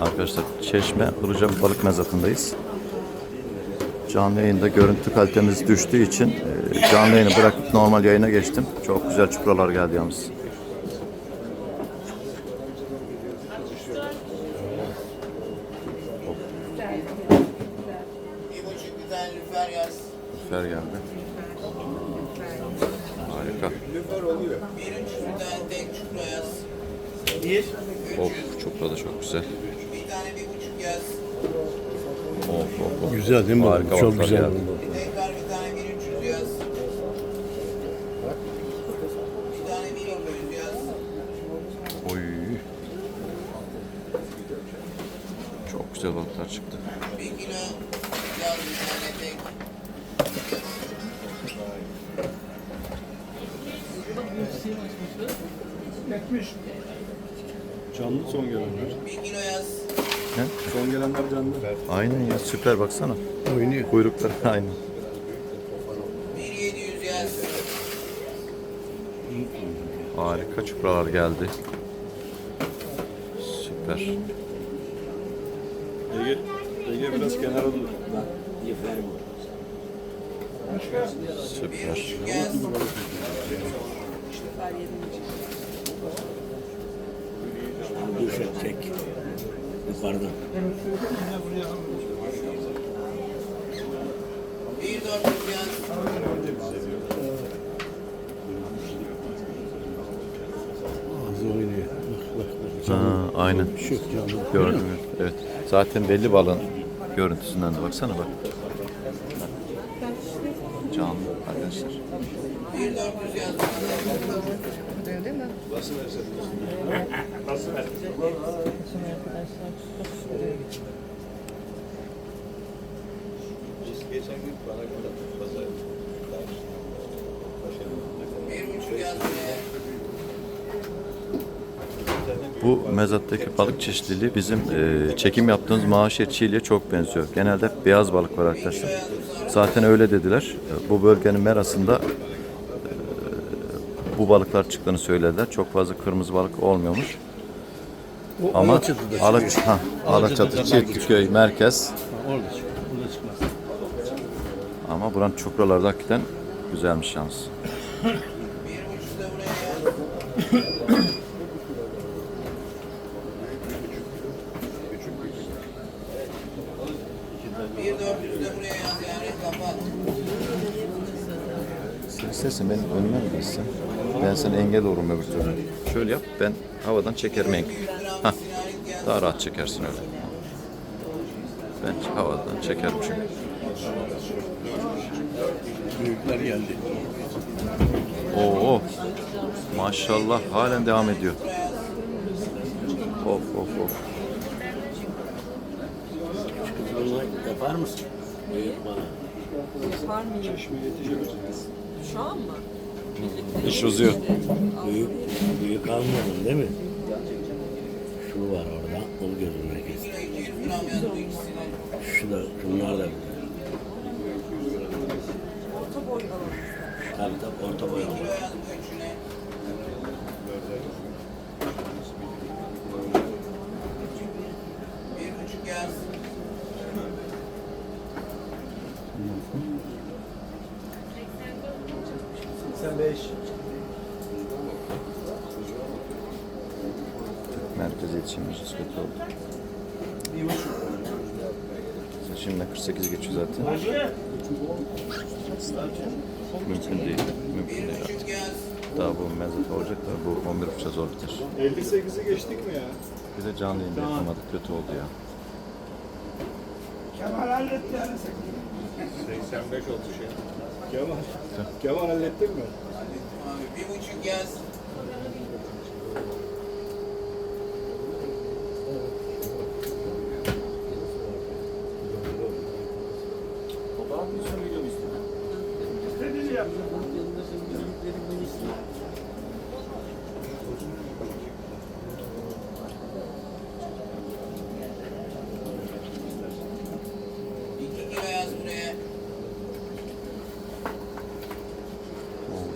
Arkadaşlar Çeşme Ilıca Balık Mezatı'ndayız. Canlı yayında görüntü kalitemiz düştüğü için e, canlı yayını bırakıp normal yayına geçtim. Çok güzel çupralar geldi yalnız. Bir buçuk bir tane lüfer yaz. Fer geldi. Harika. Bir üç bir tane tek çupra yaz. Of çupra da çok güzel. Bir tane bir buçuk yaz. Of of of. Güzel değil mi? Harika Çok balıklar güzel. geldi. Tekrar bir tane bir üç yüz yaz. Bir tane bir iki yüz yaz. Oy. Çok güzel balıklar çıktı. Canlı son gelenler. Yaz. Son gelenler canlı. Aynen ya süper baksana. Oynuyor. Kuyrukları yaz. Harika çupralar geldi. Süper. Yaz. Düşe çek. Yukarıdan. Bir dört yüz yaz. Ağzı oynuyor. Bak bak bak. Ha, aynen. Gördüm. Evet. Zaten belli balın görüntüsünden de baksana bak. Canlı arkadaşlar. Bir dört yüz yaz. Bir buçuk yaz buraya. Bu mezattaki balık çeşitliliği bizim e, çekim yaptığımız maaşer çiğliğe çok benziyor. Genelde beyaz balık var arkadaşlar. Zaten öyle dediler. Bu bölgenin merasında e, bu balıklar çıktığını söylediler. Çok fazla kırmızı balık olmuyormuş. O Ama Alaçatı'da Alaç ha, Alaçatı, merkez. Ha, Orada çıkıyor. Burada çıkmaz. Ama buranın çupraları da hakikaten güzelmiş yalnız. Bir buçuk da buraya yaz. Bir dört yüz de buraya yaz yani kapat. Sen istersen benim geçsin? Ben sana engel olurum öbür türlü. Şöyle yap, ben havadan çekerim engel. Hah, daha rahat çekersin öyle. Ben havadan çekerim çünkü. Büyükler geldi. Oo, maşallah halen devam ediyor. Of of of. Bunu yapar mısın? Büyük bana. Yapar mıyım? Şu an mı? İş uzuyor. Büyük, büyük almadın değil mi? Şu var orada. Onu gözüme kes. Kilo 200 gram yaz bu ikisine. Şu da, şunlar da alalım. Tabii tabii orta boy Kilo ama. yaz bu üçüne. Bir buçuk yaz. Merkeze yetişemiyoruz kötü oldu. Sen Şimdi 48 geçiyor zaten. Mümkün değil. Mümkün değil artık. Daha bu mezat olacak da bu 11 buçuğa zor biter. 58'i geçtik mi ya? Bir de canlı yayında yapamadık. Kötü oldu ya. 85 oldu şey. Kemal. Kemal hallettin mi? Abi bir buçuk yaz.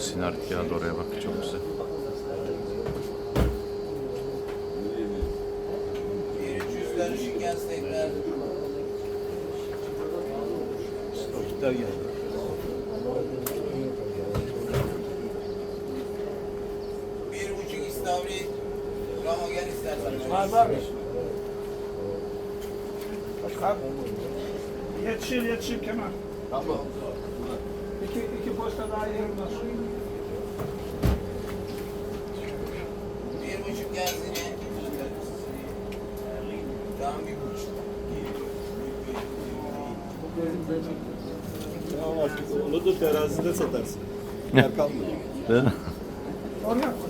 Sinar Diyar'da oraya bak çok güzel. Çocuklar geldi. İstavrit. Ramo gel istersen. Var var. Bak Yetişir yetişir Kemal. Tamam. İki, iki posta daha yerim var. Bir buçuk gelsin yine. Tamam bir buçuk. Onu da terazide satarsın. Yer kalmıyor. Değil mi? Oraya koy.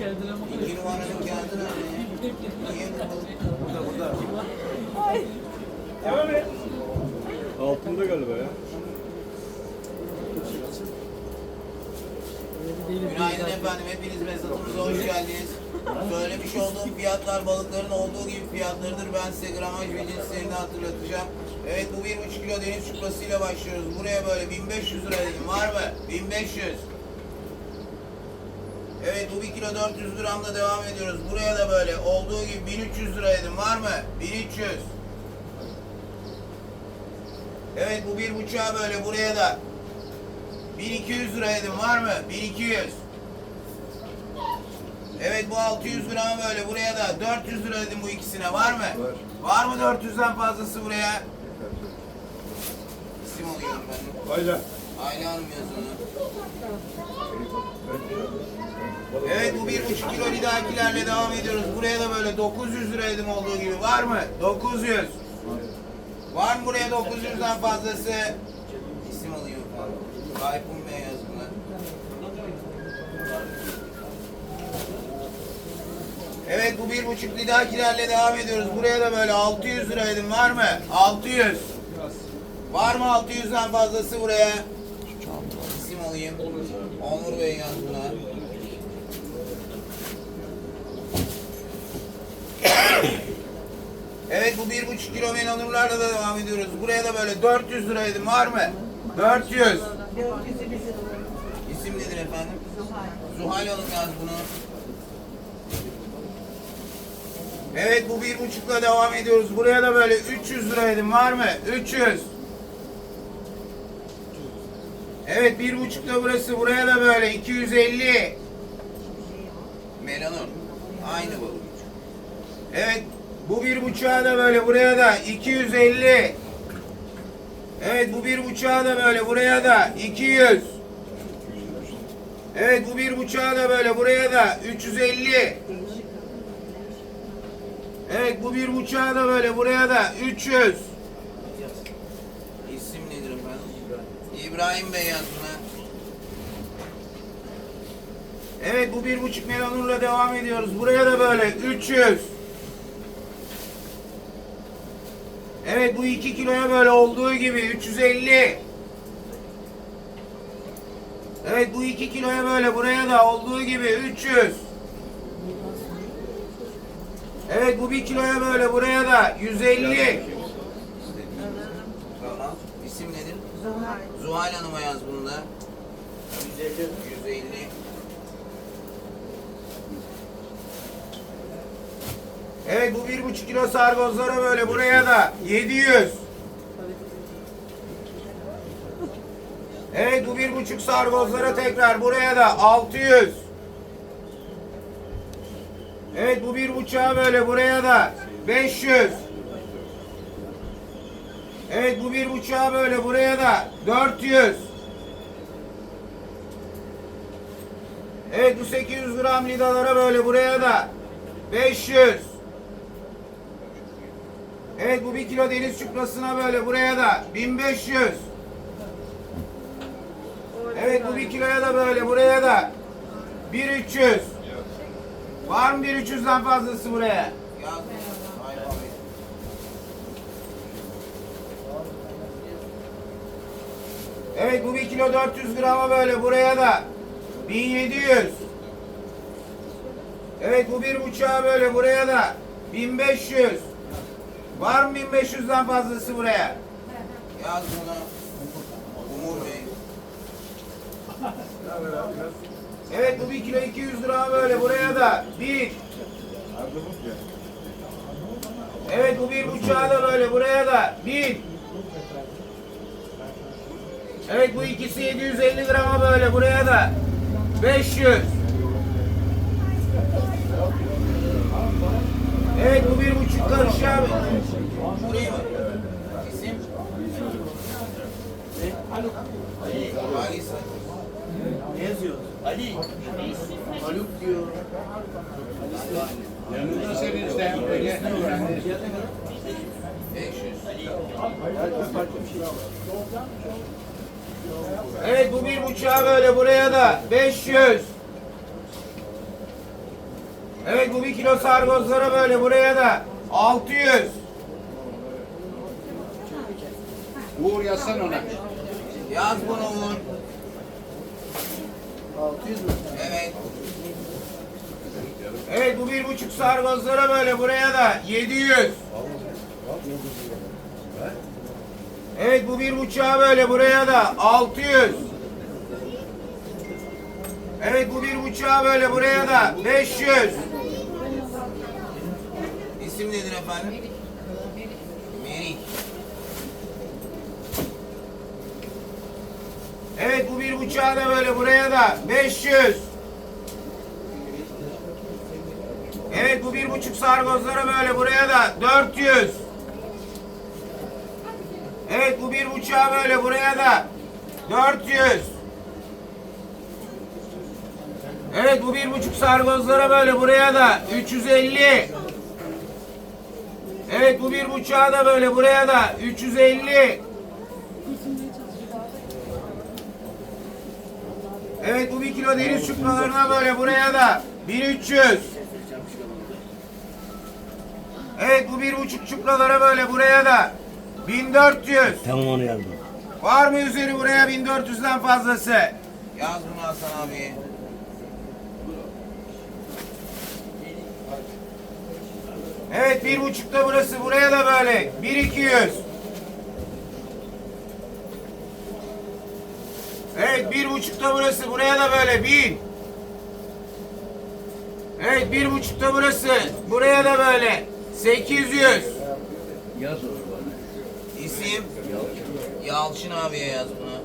Devam et. İki numaranın kağıdı nerede? Niye bu? Devam et. Altında galiba ya. Günaydın efendim. Hepiniz mezatımıza hoş geldiniz. Söylemiş olduğum fiyatlar balıkların olduğu gibi fiyatlarıdır. Ben size gramaj ve cinslerini hatırlatacağım. Evet bu bir buçuk kilo deniz çuprasıyla başlıyoruz. Buraya böyle 1500 lira dedim. Var mı? 1500. Evet bu 1 kilo 400 gramla devam ediyoruz. Buraya da böyle olduğu gibi 1300 lira dedim. Var mı? 1300. Evet bu bir buçuğa böyle buraya da 1200 lira dedim. Var mı? 1200. Evet bu 600 gram böyle buraya da 400 lira dedim bu ikisine var mı? Var. Var mı 400'den fazlası buraya? İsim alıyorum ben. Ayla. Ayla Hanım yazını. Evet bu bir buçuk kilo lidakilerle devam ediyoruz. Buraya da böyle 900 lira dedim olduğu gibi. Var mı? 900. Var mı buraya 900'den fazlası? İsim alıyorum. Tayfun Bey yazını. Evet bu bir buçuk lidakilerle devam ediyoruz. Buraya da böyle 600 lira dedim. Var mı? 600. Var mı 600'den fazlası buraya? Alayım. Onur Bey yaz buna. Evet bu bir buçuk kilo menonurlarla da devam ediyoruz. Buraya da böyle 400 lira dedim. Var mı? 400. İsim nedir efendim? Zuhal Hanım yaz bunu. Evet bu bir buçukla devam ediyoruz. Buraya da böyle 300 lira dedim. Var mı? 300. Evet bir buçukla burası. Buraya da böyle 250. Melanur. Aynı balık. Evet bu bir buçuğa da böyle buraya da 250. Evet bu bir buçuğa da böyle buraya da 200. Evet bu bir buçuğa da böyle buraya da 350. Evet bu bir buçuğa da böyle buraya da 300. İsim nedir efendim? İbrahim Bey yazma. Evet bu bir buçuk melanurla devam ediyoruz. Buraya da böyle 300. Evet bu iki kiloya böyle olduğu gibi 350. Evet bu iki kiloya böyle buraya da olduğu gibi 300. Evet bu bir kiloya böyle buraya da 150. Tamam. İsim nedir? Zuhal. Hanım'a yaz bunu da. 150. Evet bu bir buçuk kilo sargozlara böyle buraya da 700. Evet bu bir buçuk sargozlara tekrar buraya da 600. Evet bu bir buçuğa böyle buraya da 500. Evet bu bir buçuğa böyle buraya da 400. Evet bu 800 gram lidalara böyle buraya da 500. Evet bu bir kilo deniz çuprasına böyle buraya da 1500. Evet bu bir kiloya da böyle buraya da 1300. Var mı 1300'den fazlası buraya? Evet bu bir kilo 400 grama böyle buraya da 1700. Evet bu bir buçuğa böyle buraya da 1500. Var mı 1500'den fazlası buraya? Yaz bunu. Umur Bey. Evet bu bir kilo 200 lira böyle buraya da 1. Evet bu bir buçuğa da böyle buraya da 1000. Evet bu ikisi 750 grama böyle buraya da 500. Evet bu bir buçuk karış abi. Buraya mı? İsim? Ali. Ali. Ne yazıyor? Ali. Haluk diyor. Yanında senin işte. Öyle. 500. Evet bu bir buçuğa böyle buraya da 500. Evet bu bir kilo sargozlara böyle buraya da 600. Uğur yazsan ona. Yaz bunu Uğur. 600 mü? Evet. Evet bu bir buçuk sargozlara böyle buraya da 700. Evet bu bir buçuğa böyle buraya da 600. Evet bu bir buçuğa böyle buraya da 500. İsim nedir efendim? Merik. Evet bu bir buçuğa da böyle buraya da 500. Evet bu bir buçuk sargozlara böyle buraya da 400. Evet bu bir buçuğa böyle buraya da 400. Evet bu bir buçuk sargozlara böyle buraya da 350. Evet bu bir buçuğa da böyle buraya da 350. Evet bu bir kilo deniz çupralarına böyle buraya da 1300. Evet bu bir buçuk çupralara böyle buraya da 1400. Tamam onu yazdım. Var mı üzeri buraya 1400'den fazlası? Yaz bunu Hasan abi. Evet bir buçukta burası buraya da böyle 1200. Evet bir buçukta burası buraya da böyle 1000. Evet bir buçukta burası buraya da böyle 800. Yaz onu bana. İsim? Yalçın abiye yaz bunu.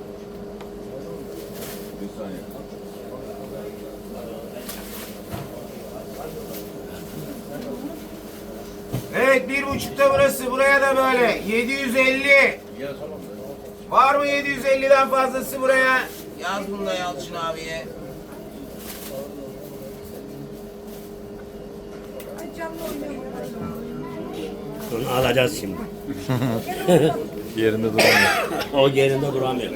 Evet bir buçukta burası buraya da böyle 750. Var mı 750'den fazlası buraya? Yaz bunu da Yalçın abiye. Onu alacağız şimdi. Yerinde duramıyor. o yerinde duramıyor.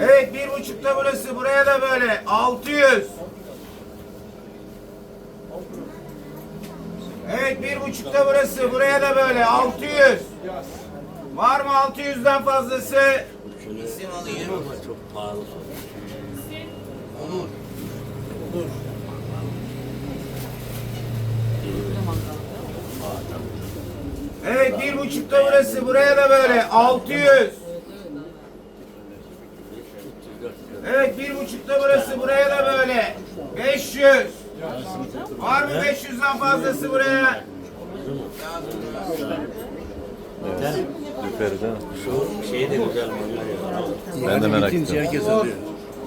Evet bir buçukta burası buraya da böyle 600. Evet bir buçukta burası buraya da böyle 600. Var mı 600'den fazlası? İsim alayım. çok pahalı. Onur. Evet bir buçukta burası buraya da böyle 600. Evet bir buçukta burası buraya da böyle 500. Var mı 500'den fazlası buraya? Yeter. Yukarıda. Şu şey de güzel. Ben de merak ediyorum. herkes alıyor.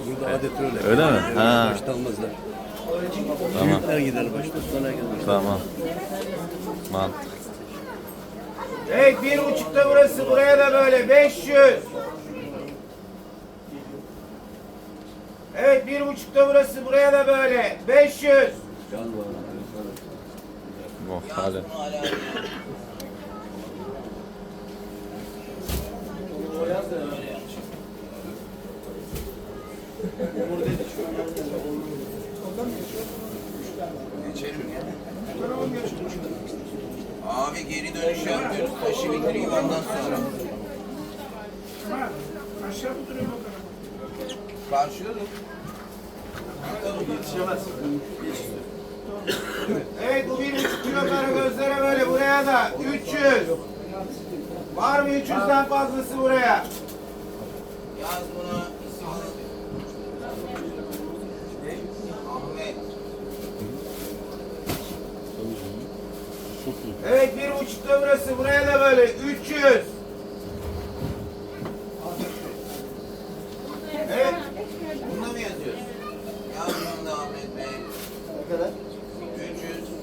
Burada adet öyle. Öyle mi? Ha. Başta almazlar. Tamam. Büyükler gider başta sonra gelir. Tamam. Mantık. Evet bir buçukta burası buraya da böyle 500. Evet bir buçukta burası buraya da böyle 500. Oh, hadi. Geçelim ya. Abi geri dönüş yapıyoruz. Taşı bitireyim ondan sonra. Karşıda dur. Yetişemez. Evet bu bir buçuk kilo gözlere böyle buraya da 300. Var mı 300'den fazlası buraya? Yaz bunu isim Ahmet. Evet bir buçukta burası buraya da böyle 300. Evet. Bunda mı yazıyorsun? Yazmıyorum da Ahmet Bey. Ne kadar? 300.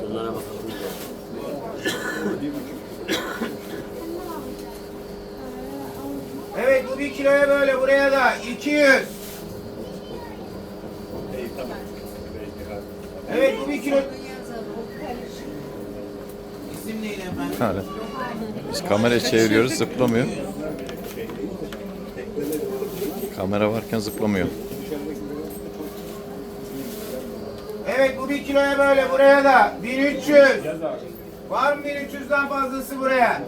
Şunlara bakalım. Evet bu bir kiloya böyle buraya da 200. kilo. İsim neydi efendim? Hadi. Biz kamerayı çeviriyoruz zıplamıyor. Kamera varken zıplamıyor. Evet bu bir kiloya böyle buraya da 1300. Var mı 1300'den fazlası buraya?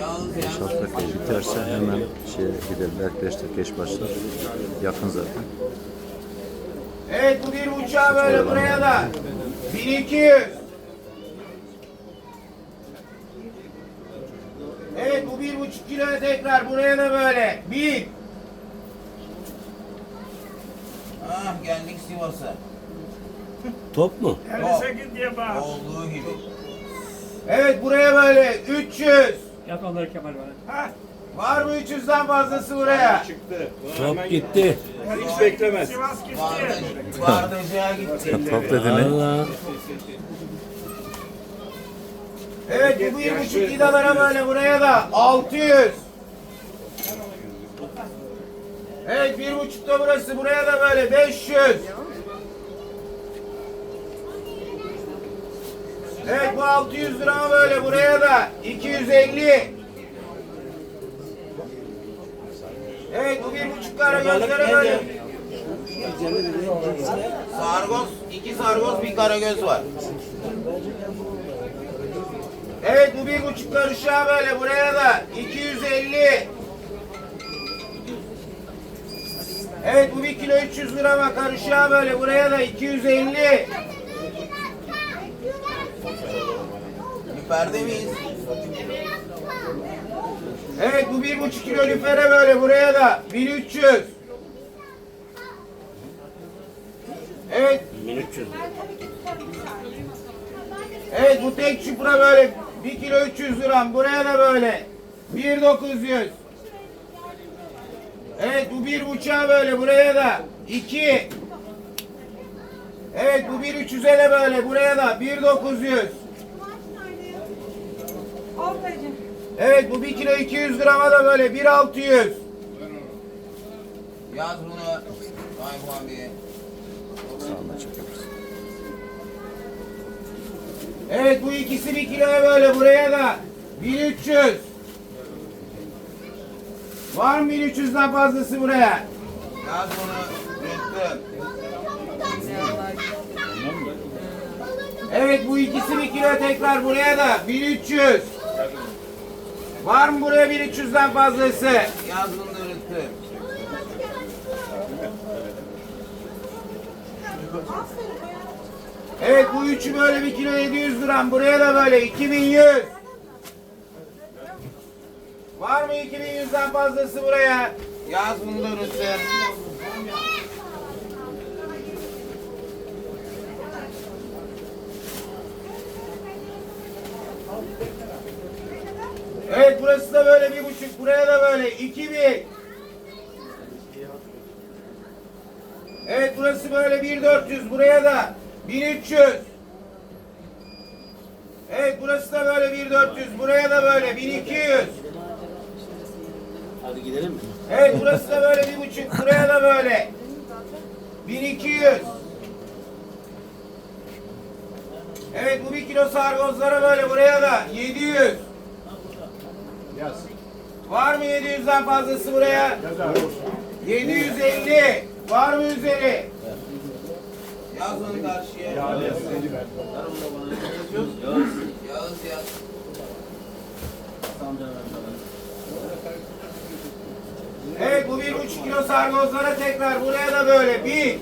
Yalnız Şartlar biterse hemen şeye gidelim. Arkadaşlar geç başlar. Yakın zaten. Uçağı böyle buraya da 1200. Evet bu bir buçuk kiloya tekrar buraya da böyle 1000. Ah geldik Sivas'a. Top mu? Olduğu gibi. Evet buraya böyle 300. Yap onları Kemal bana. Var mı 300'den fazlası buraya? Çıktı. Top gitti. Hiç beklemez. Bardac- Bardacığa gitti. Top. Evet bu bir buçuk gidalara böyle buraya da 600. Evet bir buçukta burası buraya da böyle 500. Evet bu 600 lira böyle buraya da 250. Evet bu bir buçuk kara gözlere böyle. Sargoz, iki sargoz bir karagöz var. Evet bu bir buçuk karışığa böyle buraya da 250. Evet bu bir kilo 300 lira ama karışığa böyle buraya da 250. Lüferde miyiz? Evet bu bir buçuk kilo lüfere böyle buraya da 1300. Evet 1300. Evet bu tek çupra böyle 1 kilo 300 gram. Buraya da böyle 1900. Evet bu bir buçuğa böyle buraya da 2. Evet bu bir 300'e de böyle buraya da 1900. Evet bu 1 kilo 200 grama da böyle 1600. Yaz bunu Ayhan abi. sağına çekiyoruz. Evet bu ikisi bir kiloya böyle buraya da 1300. Var mı 1300'den fazlası buraya? Yaz bunu unuttum. Evet bu ikisi bir kilo tekrar buraya da 1300. Var mı buraya 1300'den fazlası? Yaz bunu da unuttum. Evet bu üçü böyle bir kilo 700 gram. Buraya da böyle 2100. Var mı 2100'den fazlası buraya? Yaz bunu da unuttum. Evet burası da böyle bir buçuk. Buraya da böyle 2000. Evet burası böyle 1400 buraya da 1300. Evet burası da böyle 1400 buraya da böyle 1200. Hadi gidelim mi? Evet burası da böyle bir buçuk buraya da böyle 1200. Evet bu bir kilo sargozlara böyle buraya da 700. Yaz. Var mı 700'den fazlası buraya? Yaz abi. 750. Var mı üzeri? Yaz onu karşıya. Yaz. Ver. Yağız yaz. Evet bu bir buçuk kilo sargozlara tekrar buraya da böyle bir.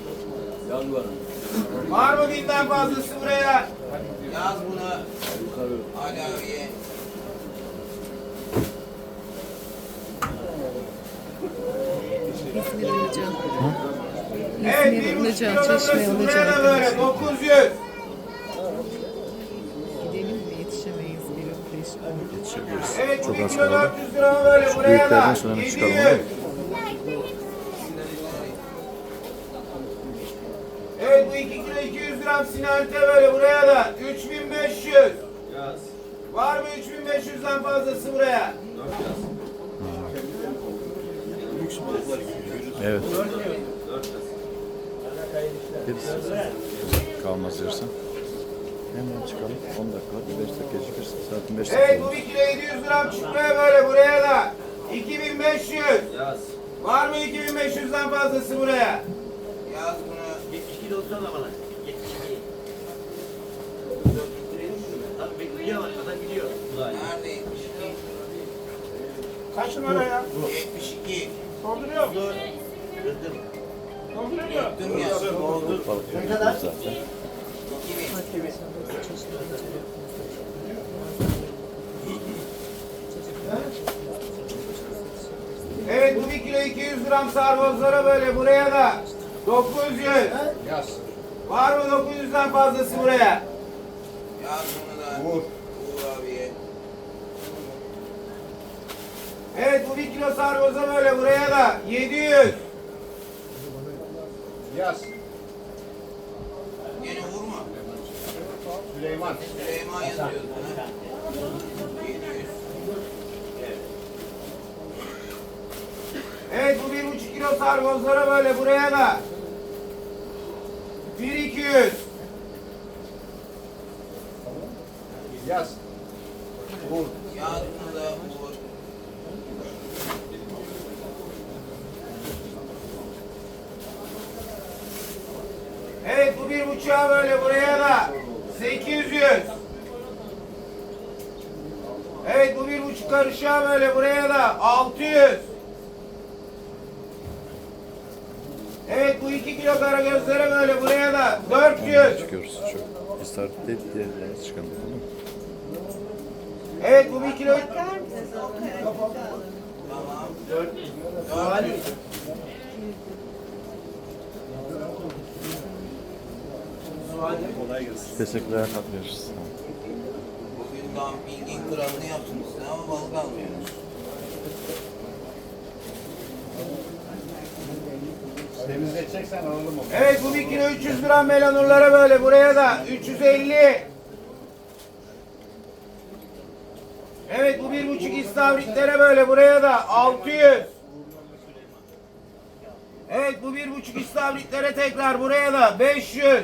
Var mı binden fazlası buraya? Yaz bunu. Ali abiye. İzmir bir İzmir kilo Çeşme alacağım. böyle 900. Gidelim mi? Yetişemeyiz. Bir beş on. Yetişebiliriz. Evet Çok az kaldı. 400 gram böyle Şu büyüklerden sonra 700. çıkalım? Evet bu 2 kilo 200 gram sinalite böyle buraya da 3500. Var mı 3500'den fazlası buraya? Evet. Gerisi kalmaz yersen. Hemen çıkalım. 10 dakika var. 5 dakika gecikirsin. Zaten 5 dakika Evet bu oldu. 1 kilo 700 gram çıkmaya böyle buraya da 2500. Var mı 2500'den fazlası buraya? Yaz bunu. 72 olsana bana. 72. Tabii bekliyor arkadan gidiyor. Nerede 72? Kaç numara ya? 72. Dolduruyor mu? Kırdım. Dolduruyor mu? Dur ya. Oldu. Balık yapıyoruz zaten. 2000. Evet bu 1 kilo 200 gram sarmazlara böyle buraya da 900. Yaz. Var mı 900'den fazlası buraya? Yaz bunu da. Vur. Uğur abiye. Evet bu 1 kilo sargoza böyle buraya da 700. Yaz. Yine vurma. Süleyman. Süleyman yazıyor buna. 700. Evet bu bir buçuk kilo sargozlara böyle buraya da 1200. Yaz. Vur. Yaz bunu da vur. Evet bu bir buçuğa böyle buraya da 800. Evet bu bir buçuk karışığa böyle buraya da 600. Evet bu iki kilo karagözlere böyle buraya da 400. Çıkıyoruz. Çok istarit değil diye yalnız çıkalım. Tamam mı? Evet bu bir kilo. Kolay gelsin. Teşekkürler. Tatlıyoruz. Bugün dumpingin kralını yapmışsın ama balık almıyoruz. Temizleteceksen alalım onu. Evet bu bir kilo 300 gram melanurlara böyle buraya da 350. Evet bu bir buçuk istavritlere böyle buraya da 600. Evet bu bir buçuk istavritlere tekrar buraya da 500.